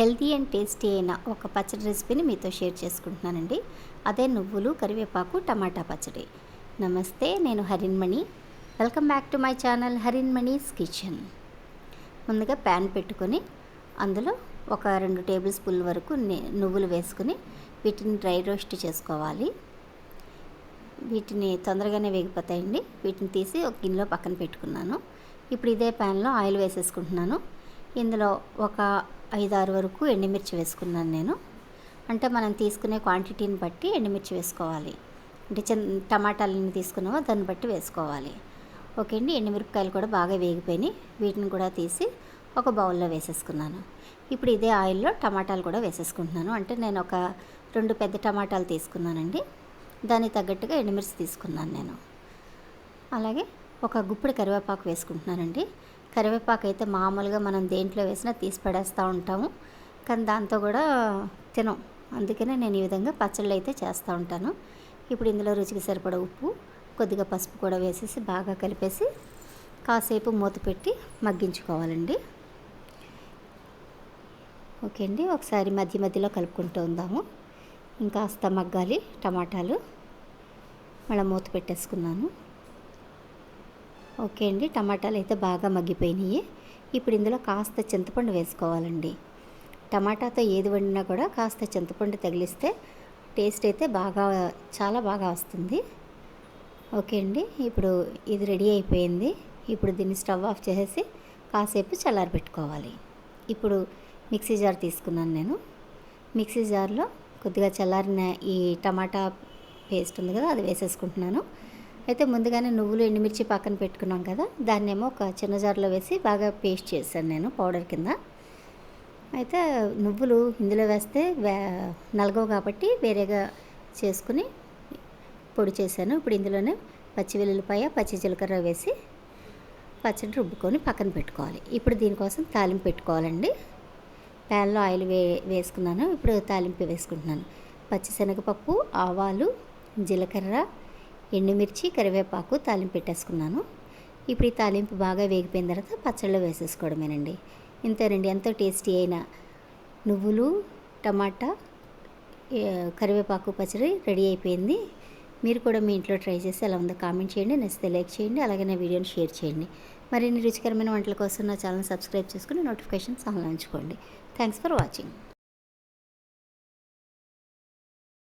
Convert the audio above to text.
Healthy and tasty అయిన ఒక పచ్చడి రెసిపీని మీతో షేర్ చేసుకుంటున్నానండి. అదే నువ్వులు కరివేపాకు టమాటా పచ్చడి. నమస్తే నేను Harinmani welcome back to my channel Harinmani's kitchen. ముందుగా ప్యాన్ పెట్టుకొని అందులో ఒక రెండు టేబుల్ స్పూన్ వరకు నువ్వులు వేసుకుని వీటిని డ్రై రోస్ట్ చేసుకోవాలి. వీటిని తొందరగానే వేగిపోతాయండి. వీటిని తీసి ఒక గిన్నెలో పక్కన పెట్టుకున్నాను. ఇప్పుడు ఇదే ప్యాన్లో ఆయిల్ వేసేసుకుంటున్నాను. ఇందులో ఒక ఐదు ఆరు వరకు ఎండుమిర్చి వేసుకున్నాను నేను. అంటే మనం తీసుకునే క్వాంటిటీని బట్టి ఎండుమిర్చి వేసుకోవాలి. అంటే చిన్న టమాటాలని తీసుకున్నామో దాన్ని బట్టి వేసుకోవాలి. ఓకే అండి ఎండుమిరపకాయలు కూడా బాగా వేగిపోయినాయి. వీటిని కూడా తీసి ఒక బౌల్లో వేసేసుకున్నాను. ఇప్పుడు ఇదే ఆయిల్లో టమాటాలు కూడా వేసేసుకుంటున్నాను. అంటే నేను ఒక రెండు పెద్ద టమాటాలు తీసుకున్నానండి. దానికి తగ్గట్టుగా ఎండుమిర్చి తీసుకున్నాను నేను. అలాగే ఒక గుప్పెడు కరివేపాకు వేసుకుంటున్నానండి. కరివేపాకు అయితే మామూలుగా మనం దేంట్లో వేసినా తీసి పడేస్తూ ఉంటాము. కానీ దాంతో కూడా తినం. అందుకనే నేను ఈ విధంగా పచ్చళ్ళు అయితే చేస్తూ ఉంటాను. ఇప్పుడు ఇందులో రుచికి సరిపడ ఉప్పు కొద్దిగా పసుపు కూడా వేసేసి బాగా కలిపేసి కాసేపు మూత పెట్టి మగ్గించుకోవాలండి. ఓకే అండి ఒకసారి మధ్య మధ్యలో కలుపుకుంటూ ఉందాము. ఇంకాస్త మగ్గాలి టమాటాలు. మళ్ళీ మూత పెట్టేసుకున్నాను. ఓకే అండి. టమాటాలు అయితే బాగా మగ్గిపోయినాయి. ఇప్పుడు ఇందులో కాస్త చింతపండు వేసుకోవాలండి. టమాటాతో ఏది వండినా కూడా కాస్త చింతపండు తగిలిస్తే టేస్ట్ అయితే బాగా చాలా బాగా వస్తుంది. ఓకే అండి. ఇప్పుడు ఇది రెడీ అయిపోయింది. ఇప్పుడు దీన్ని స్టవ్ ఆఫ్ చేసేసి కాసేపు చల్లారి పెట్టుకోవాలి ఇప్పుడు మిక్సీ జార్ తీసుకున్నాను నేను. మిక్సీ జార్లో కొద్దిగా చల్లారిన ఈ టమాటా పేస్ట్ ఉంది కదా అది వేసేసుకుంటున్నాను. అయితే ముందుగానే నువ్వులు ఎండుమిర్చి పక్కన పెట్టుకున్నాం కదా. దాన్నేమో ఒక చిన్న జార్లో వేసి బాగా పేస్ట్ చేశాను నేను పౌడర్ కింద. అయితే నువ్వులు ఇందులో వేస్తే వే నలగవు కాబట్టి వేరేగా చేసుకుని పొడి చేశాను. ఇప్పుడు ఇందులోనే పచ్చి వెల్లుల్లిపాయ పచ్చి జీలకర్ర వేసి పచ్చడి రుబ్బుకొని పక్కన పెట్టుకోవాలి. ఇప్పుడు దీనికోసం తాలింపు పెట్టుకోవాలండి. ప్యాన్లో ఆయిల్ వే వేసుకున్నాను. ఇప్పుడు తాలింపు వేసుకుంటున్నాను. పచ్చిశనగపప్పు ఆవాలు జీలకర్ర ఎండుమిర్చి కరివేపాకు తాలింపు పెట్టేసుకున్నాను. ఇప్పుడు ఈ తాలింపు బాగా వేగిపోయిన తర్వాత పచ్చళ్ళు వేసేసుకోవడమేనండి. ఇంతేనండి ఎంతో టేస్టీ అయిన నువ్వులు టమాటా కరివేపాకు పచ్చడి రెడీ అయిపోయింది. మీరు కూడా మీ ఇంట్లో ట్రై చేసి ఎలా ఉందో కామెంట్ చేయండి నచ్చితే లైక్ చేయండి అలాగే నా వీడియోని షేర్ చేయండి. మరిన్ని రుచికరమైన వంటల కోసం నా ఛానల్ సబ్స్క్రైబ్ చేసుకుని నోటిఫికేషన్స్ ఆన్లో ఉంచుకోండి. Thanks for watching.